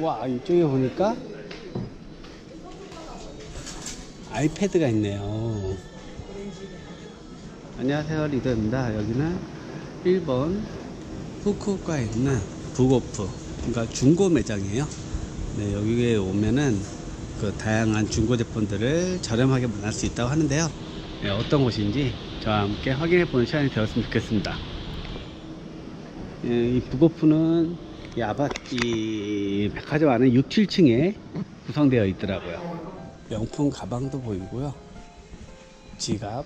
와 이쪽에 보니까 아이패드가 있네요. 안녕하세요 리더입니다. 여기는 일본 후쿠오카에 있는 북오프 그러니까 중고 매장이에요. 네, 여기에 오면은 그 다양한 중고 제품들을 저렴하게 만날 수 있다고 하는데요. 네, 어떤 곳인지 저와 함께 확인해 보는 시간이 되었으면 좋겠습니다. 예, 이 북오프는 이 아파트 이 백화점 안에 6, 7층에 구성되어 있더라고요. 명품 가방도 보이고요. 지갑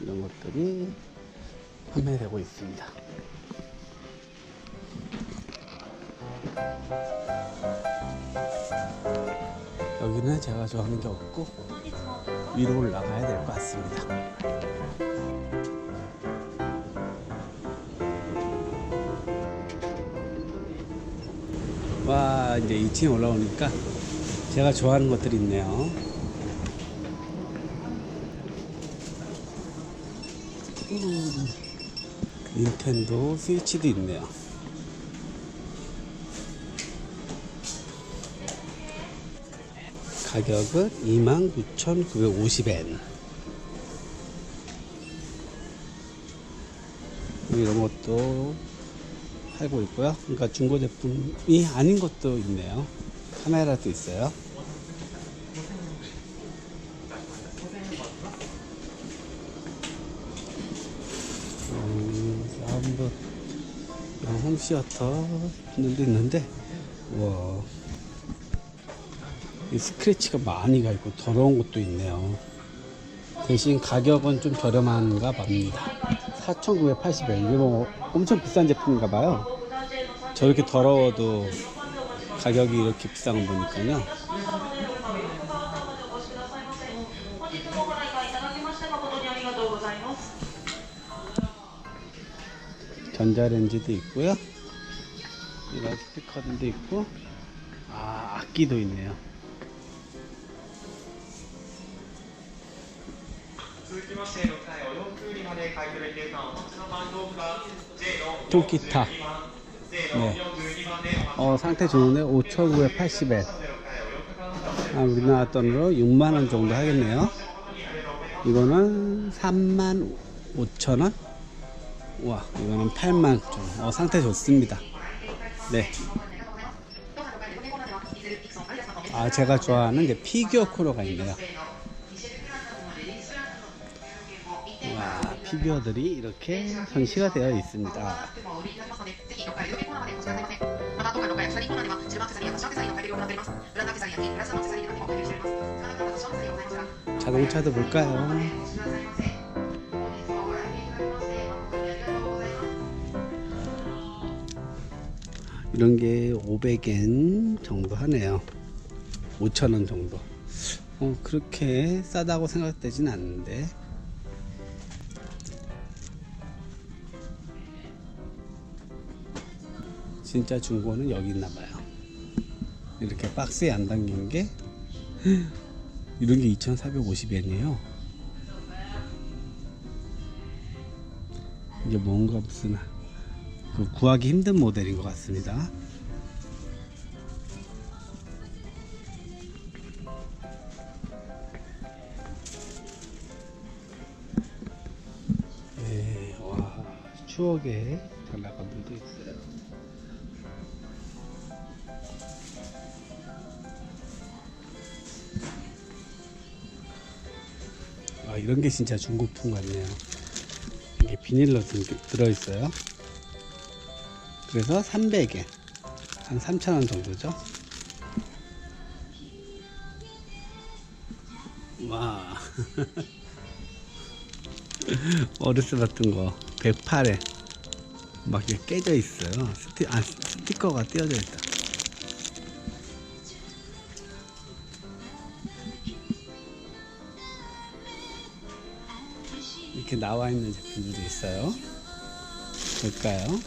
이런 것들이 판매되고 있습니다. 여기는 제가 좋아하는 게 없고 위로 올라가야 될 것 같습니다. 와 이제 2층 올라오니까 제가 좋아하는 것들이 있네요. 음, 닌텐도 스위치도 있네요. 가격은 29,950엔. 이런 것도 팔고 있고요. 그러니까 중고 제품이 아닌 것도 있네요. 카메라도 있어요. 음, 사운드 어, 홈시어터들도 있는데 와. 이 스크래치가 많이 가 있고 더러운 것도 있네요. 대신 가격은 좀 저렴한가 봅니다. 4,980엔. 이게 뭐 엄청 비싼 제품인가 봐요. 저렇게 더러워도 가격이 이렇게 비싼 거 보니까요. 전자레인지도 있고요. 이런 스피커들도 있고, 아, 악기도 있네요. 쫄기타. 네. 어, 상태 좋은데 5,980엔 아, 우리나라 돈으로 6만원 정도 하겠네요. 이거는 3만 5천원? 와 이거는 8만 원 어, 상태 좋습니다. 네. 아 제가 좋아하는 이제 피규어 코너가 있네요. 피규어들이 이렇게 전시가 되어 있습니다. 자동차도 볼까요? 이런 게 500엔 정도 하네요. 5,000원 정도. 어, 그렇게 싸다고 생각되진 않는데 진짜 중고는 여기 있나 봐요. 이렇게 박스에 안 담긴 게 이런 게 2,450엔이에요. 이게 뭔가 무슨 그 구하기 힘든 모델인 것 같습니다. 네, 와 추억의 장난감들도 있어요. 아 이런 게 진짜 중고품 같네요. 이게 비닐로 들- 들어있어요. 그래서 300엔 한 3,000원 정도죠 와 어르스 같은 거 108엔 막 이렇게 깨져 있어요 스티, 아, 스티커가 띄어져 있다 이렇게 나와 있는 제품들도 있어요 볼까요?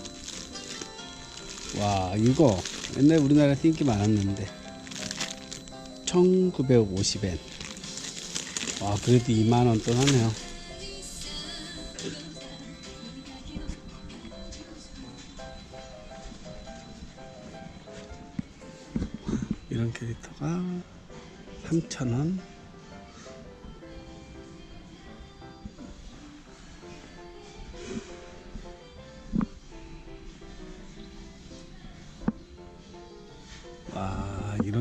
와 이거 옛날 우리나라에서 인기 많았는데 1950엔 와 그래도 2만원 돈 하네요 이런 캐릭터가 3,000원.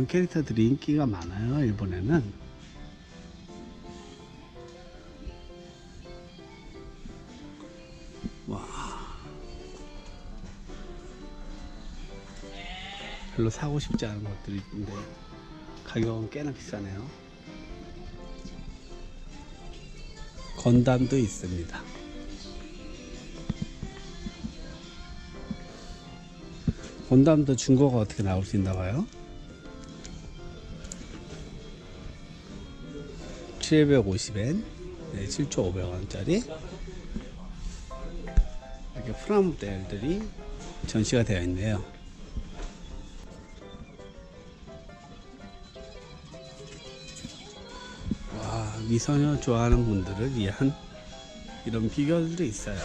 캐릭터들이 인기가 많아요, 일본에는. 와. 별로 사고 싶지 않은 것들이 있는데 가격은 꽤나 비싸네요. 건담도 있습니다. 건담도 중고가 어떻게 나올 수 있나 봐요. 750엔, 네, 7,500원짜리 이렇게 프라모델들이 전시가 되어 있네요. 와, 미소녀 좋아하는 분들을 위한 이런 비결도 있어요.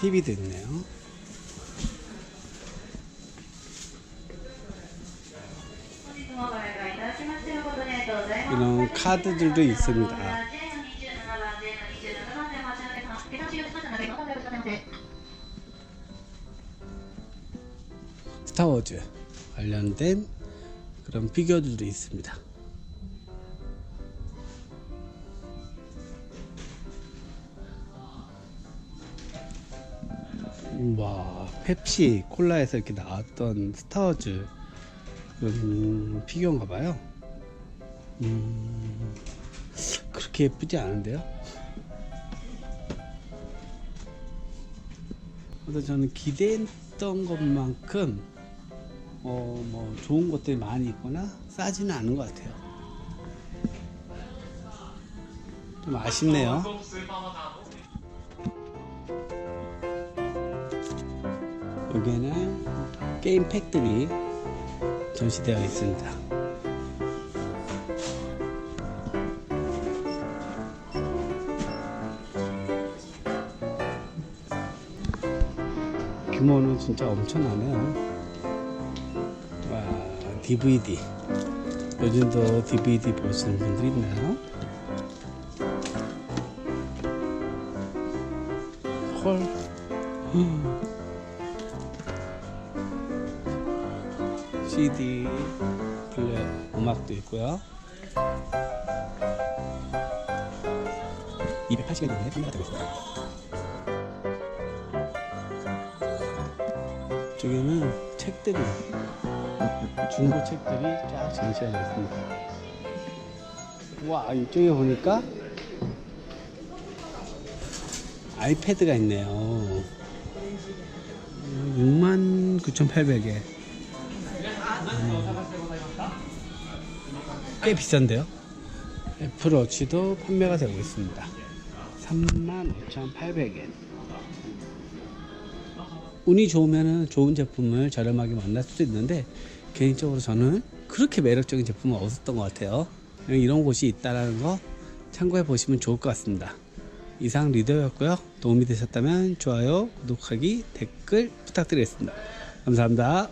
TV도 있네요. 이런 카드들도 있습니다. 스타워즈 관련된 그런 피규어들도 있습니다. 와, 펩시 콜라에서 이렇게 나왔던 스타워즈 그런 피규어인가 봐요. 음, 그렇게 예쁘지 않은데요? 그래서 저는 기대했던 것만큼 어, 뭐 좋은 것들이 많이 있거나 싸지는 않은 것 같아요. 좀 아쉽네요. 게임 팩들이 전시되어 있습니다. 규모는 진짜 엄청나네요. 와, DVD. 요즘도 DVD 보시는 분들 있나요? 헐. CD 플레이어 음악도 있고요. 280엔인데 판매가 되고 있습니다. 이쪽에는 책들이 중고 책들이 쫙 전시가 되어 있습니다. 와 이쪽에 보니까 아이패드가 있네요. 69,800에 꽤 비싼데요? 애플워치도 판매가 되고 있습니다. 35,800엔. 운이 좋으면 좋은 제품을 저렴하게 만날 수도 있는데 개인적으로 저는 그렇게 매력적인 제품은 없었던 것 같아요. 이런 곳이 있다는 거 참고해 보시면 좋을 것 같습니다. 이상 리더였고요. 도움이 되셨다면 좋아요, 구독하기, 댓글 부탁드리겠습니다. 감사합니다.